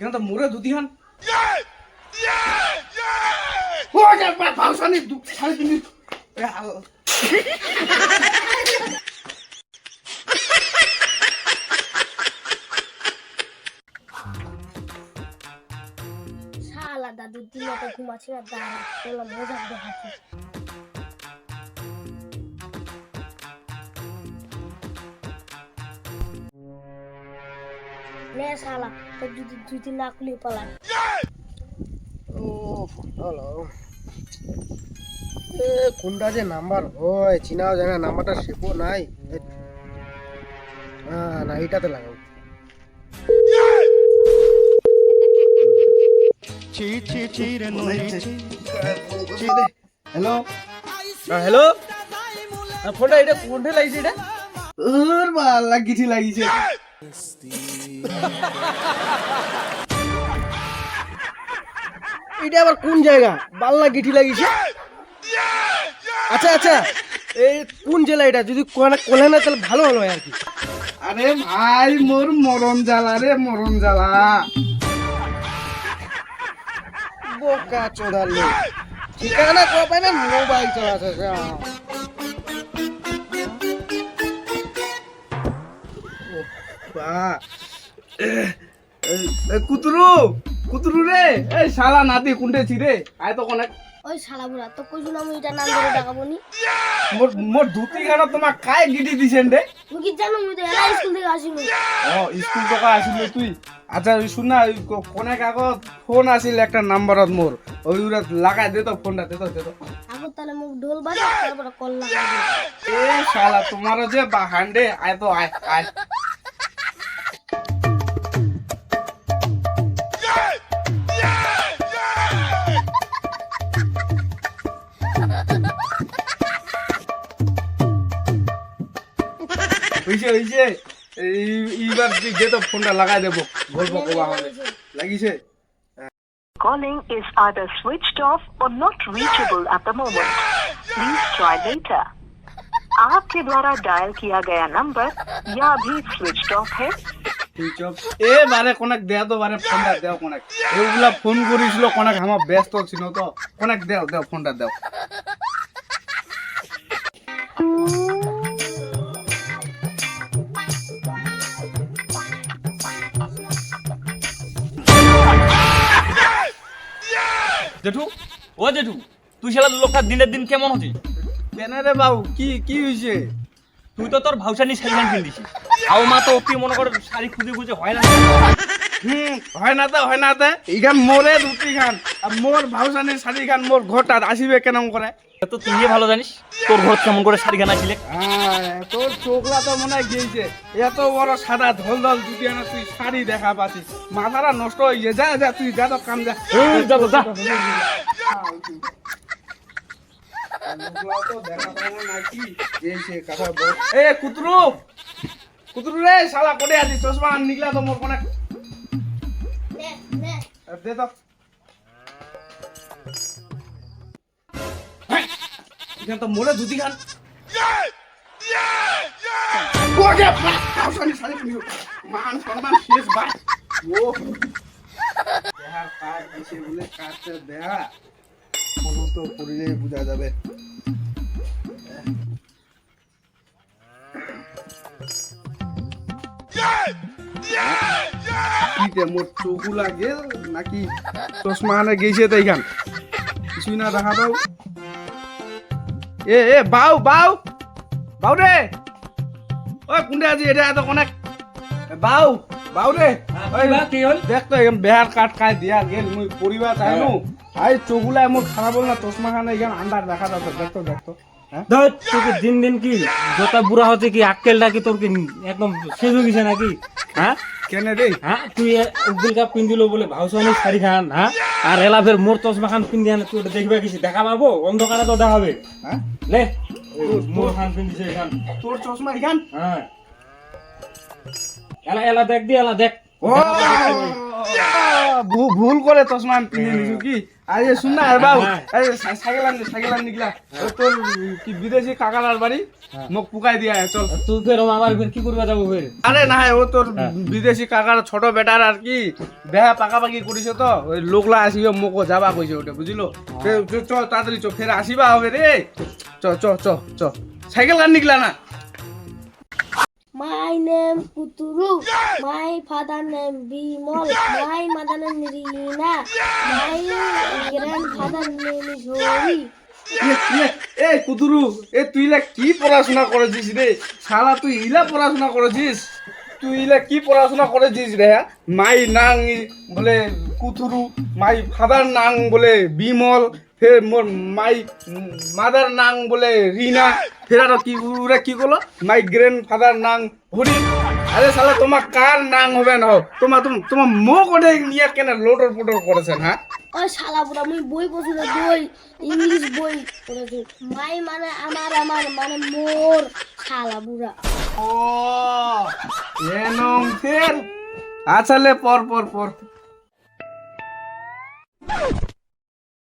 এখানে তো মোরে দুটি খান ও যাক বা ভাউসানি দু সাড়ে তিন মিনিট। এ, আল- শালা দাদু দিনটা ঘুমাচ্ছি না দাঁড়া মজা দেখাচ্ছি নে শালা তোর যদি যদি না খুলি পালায়। ও হলো এ কোনটা যে নাম্বার? হয় চিনাও যায় না নাম্বারটা সেপও নাই। না এইটাতে লাগাও। হ্যালো হ্যালো ফোনটা এটা কোনটা লাগিছে এটা? ওর বালা কিছু লাগিছে। এটা আবার কোন জায়গা? বাল্লা গিঠি লাগিছে আচ্ছা আচ্ছা। এই কোন জেলা এটা? যদি কোলে না তাহলে ভালো হলো আর কি। আরে ভাই মোর মরণ জ্বালা রে মরণ জ্বালা। বোকা চোদার লোক। ঠিকানা কো পাই না মোবাইল চালাচ্ছে যা। বা কুতুরু কুতুরু রে। এই শালা নাতি কুন্ডে ছিরে আয় তো কোনে। ওই শালা বুড়া তো কই জন্য আমি এটা নাম ধরে ডাকাবো নি মোর মোর ধুতি গানা তোমাক কাই গিটি দিছেন রে? তুমি কি জানো আমি তো এলা স্কুল থেকে আসিনি। ও স্কুল থেকে আসিল তুই? আচ্ছা ওই শুন না ওই কোনে কাগজ ফোন আসিল একটা নাম্বারত মোর। ওই উরা লাগাই দে তো ফোনটা দে তো দে তো। আগত তাহলে মুখ ঢোল বাজে তারপরে কল লাগাবো এ শালা তোমারও যে বাহান্ডে আয় তো আয় আয়। হইছে হইছে এই এইবার তুই দে তো ফোনটা লাগাই দেবো গল্প কবা হবে লাগিছে Calling is either switched off or not reachable at the moment. Please try later. आपके द्वारा डायल किया गया नंबर या अभी स्विच ऑफ है তুই চপ এ বারে কোনাক দেও তো বারে ফোনটা দেও কোনাক এগুলা ফোন করিছিল কোনাক আমার ব্যস্ত ছিল তো কোনাক দেও দেও ফোনটা দেও ও জেঠু তুই শালা লোকটা দিনের দিন কেমন হচ্ছিস কেন রে বাবু কি কি হইছে? তুই তো তোর ভাউসানি শাড়ি গান কিনদিছিস আও মা তো তুই মনে কর শাড়ি খুঁজে খুঁজে হয় না। হুম হয় না তে হয় না তে। ইখান মোরে দুটি খান আর মোর ভাউসানির শাড়ি খান মোর ঘরটা আসিবে কেন করে? তো তুই ভালো জানিস তোর ঘর কেমন করে শাড়ি গান আসিলে তোর চোখলা তো মনে হয় গিয়েছে এত বড় সাদা ধল ধল দুটি আনা তুই শাড়ি দেখা পাচ্ছিস। মাথাটা নষ্ট হয়ে যা যা তুই যা তো কাম যা যা। এ কুতরু! কুতরু রে শালা কোটে আছি চশমা আর নিকলা তো মোর কোনে নে। নে দে তো। এখানে তো মোরে ধুতি খান। মান সম্মান শেষ ভাই ও। দেহার কাজ দিছে বলে কাজটা দেহা। কোনো তো বোঝা যাবে। কিতে মোর চোখগুলা গেল নাকি? চশমা আনে গেছে তো এইখান। কিছুই না দেখা দাও এ এ, বাউ বাউ। বাউ রে। ও কোনটা আজি? এটা এত কোনে বাউ। বাউ রে ওই কি হল? দেখ তো এখান বেহার কাট কাই দিয়া গেল মুই পরিবার চাইনু আই চোখগুলা মোর খারাপ হল না চশমা খানে এখান আন্ডার দেখা যাচ্ছে দেখ তো দেখ তো হ্যাঁ? তোকে দিন দিন কি যত বুড়া হচ্ছে কি আক্কেলটা কি তোর কি একদম শেষ হয়ে গেছে নাকি? হ্যাঁ? কেনে রে? হ্যাঁ তুই উদ্দিল কাপ পিন্দিল বলে ভাউসানি শাড়ি খান হ্যাঁ? আর এলা ফের মোর চশমা খান পিন্দি আনে তুই ওটা দেখবে কিছু দেখা পাবো? অন্ধকারে তো দেখাবে হ্যাঁ? লে মোর খান পিন্দিছে এখান তোর চশমা এখান হ্যাঁ। এলা এলা দেখ দি এলা দেখ। ভুল করে চশমা পিনে নিছু কি আরে শুন না বাবু। হ্যাঁ। আরে সাইকেল আনি সাইকেল আনি নিকলা তোর কি বিদেশি কাকালার বাড়ি? মোক পুকাই দিয়া চল। তুই ফের আমার ফের কি করবা যাব ফের? আরে না ও তোর হ্যাঁ। বিদেশি কাকার ছোট বেটার আর কি। বেহা পাকাপাকি করিছে তো। ওই লোকলা আসিবে মোকো যাবা কইছে ওটা বুঝিলো? চ, তাড়াতাড়ি চ ফের আসিবা হবে রে। চ চ চ চ সাইকেল আন নিকলা না। My name Kuturu. My father name Bimal. My mother name Rina. My grandfather name is Hori. ইয়ে, ইয়ে, এ কুতুরু এ তুই ইলা কি পড়াশোনা করেছিস রে শালা তুই ইলা পড়াশোনা করেছিস তুই ইলা কি পড়াশোনা করেছিস রে হ্যাঁ? মাই নাং বলে কুতুরু মাই ফাদার নাং বলে বিমল ফের মোর মাই মাদার নাং বলে রিনা ফের আরও কি ওরা কি করল? মাই গ্র্যান্ড ফাদার নাং হরি। আরে শালা তোমার কার নাং হবে না? তোমার তোম- তোমার মুখ ওঠে নিয়ে কেন লোটর পোটর করেছেন হ্যাঁ? ওই শালা বুড়া মুই বই পড়ছি না বই ইংলিশ বই পড়েছি। মাই মানে আমার আমার মানে মোর শালা বুড়া। ও এনম ফের। আচ্ছা লে পর পর পর।